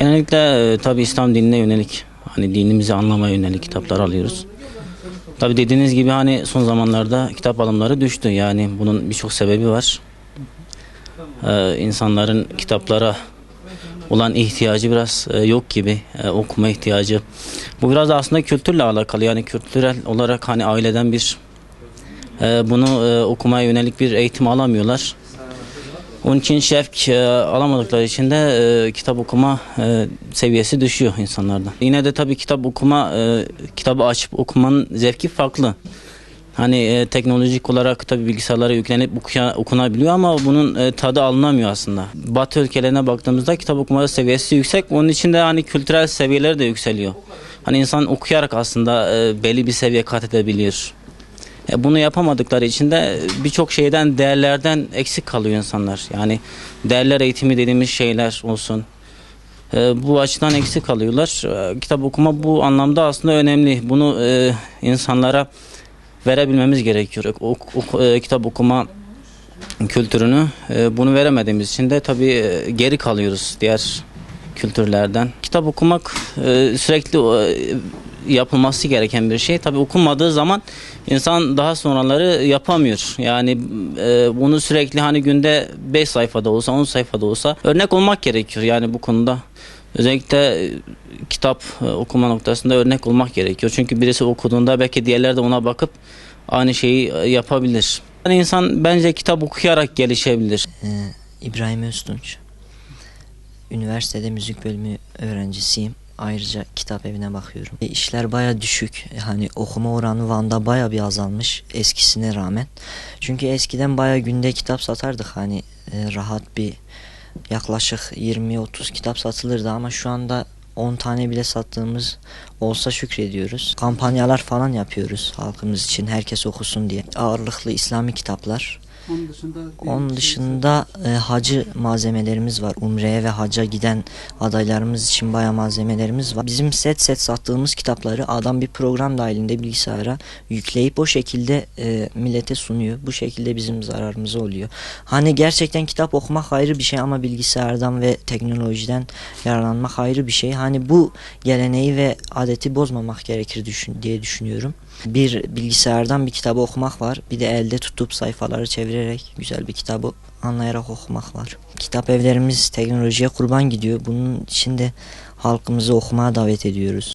Genellikle e, tabi İslam dinine yönelik hani dinimizi anlamaya yönelik kitaplar alıyoruz. Tabi dediğiniz gibi hani son zamanlarda kitap alımları düştü. Yani bunun birçok sebebi var. Ee, insanların kitaplara olan ihtiyacı biraz e, yok gibi e, okuma ihtiyacı. Bu biraz da aslında kültürle alakalı. Yani kültürel olarak hani aileden bir e, bunu e, okumaya yönelik bir eğitim alamıyorlar. Onun için şevk e, alamadıkları için de e, kitap okuma e, seviyesi düşüyor insanlarda. Yine de tabii kitap okuma, kitabı açıp okumanın zevki farklı. Hani teknolojik olarak tabii bilgisayarlara yüklenip okunabiliyor ama bunun tadı alınamıyor aslında. Batı ülkelerine baktığımızda kitap okuma seviyesi yüksek. Onun için de hani kültürel seviyeler de yükseliyor. Hani insan okuyarak aslında e, belli bir seviye kat edebiliyor. E, bunu yapamadıkları için de birçok şeyden, değerlerden eksik kalıyor insanlar. Yani değerler eğitimi dediğimiz şeyler olsun. E, bu açıdan eksik kalıyorlar. E, kitap okuma bu anlamda aslında önemli. Bunu e, insanlara verebilmemiz gerekiyor. Ok, ok- e, kitap okuma kültürünü e, bunu veremediğimiz için de tabii e, geri kalıyoruz diğer kültürlerden. Kitap okumak e, sürekli e, yapılması gereken bir şey. Tabii okunmadığı zaman insan daha sonraları yapamıyor. Yani e, bunu sürekli hani günde 5 sayfada olsa 10 sayfada olsa örnek olmak gerekiyor. Yani bu konuda özellikle e, kitap e, okuma noktasında örnek olmak gerekiyor. Çünkü birisi okuduğunda belki diğerleri de ona bakıp aynı şeyi e, yapabilir. Yani insan bence kitap okuyarak gelişebilir. Ee, İbrahim Öztunç. Üniversitede müzik bölümü öğrencisiyim. Ayrıca kitap evine bakıyorum. E, İşler baya düşük. E, Hani okuma oranı Van'da baya bir azalmış eskisine rağmen. Çünkü eskiden baya günde kitap satardık. Hani e, rahat bir yaklaşık 20-30 kitap satılırdı ama şu anda 10 tane bile sattığımız olsa şükrediyoruz. Kampanyalar falan yapıyoruz halkımız için herkes okusun diye. Ağırlıklı İslami kitaplar. Onun dışında Onun dışında e, hacı malzemelerimiz var. Umre'ye ve hacca giden adaylarımız için bayağı malzemelerimiz var. Bizim set set sattığımız kitapları adam bir program dahilinde bilgisayara yükleyip o şekilde e, millete sunuyor. Bu şekilde bizim zararımız oluyor. Hani gerçekten kitap okumak ayrı bir şey ama bilgisayardan ve teknolojiden yararlanmak ayrı bir şey. Hani bu geleneği ve adeti bozmamak gerekir düşün, diye düşünüyorum. Bir bilgisayardan bir kitabı okumak var. Bir de elde tutup sayfaları çevirerek güzel bir kitabı anlayarak okumak var. Kitap evlerimiz teknolojiye kurban gidiyor. Bunun için de halkımızı okumaya davet ediyoruz.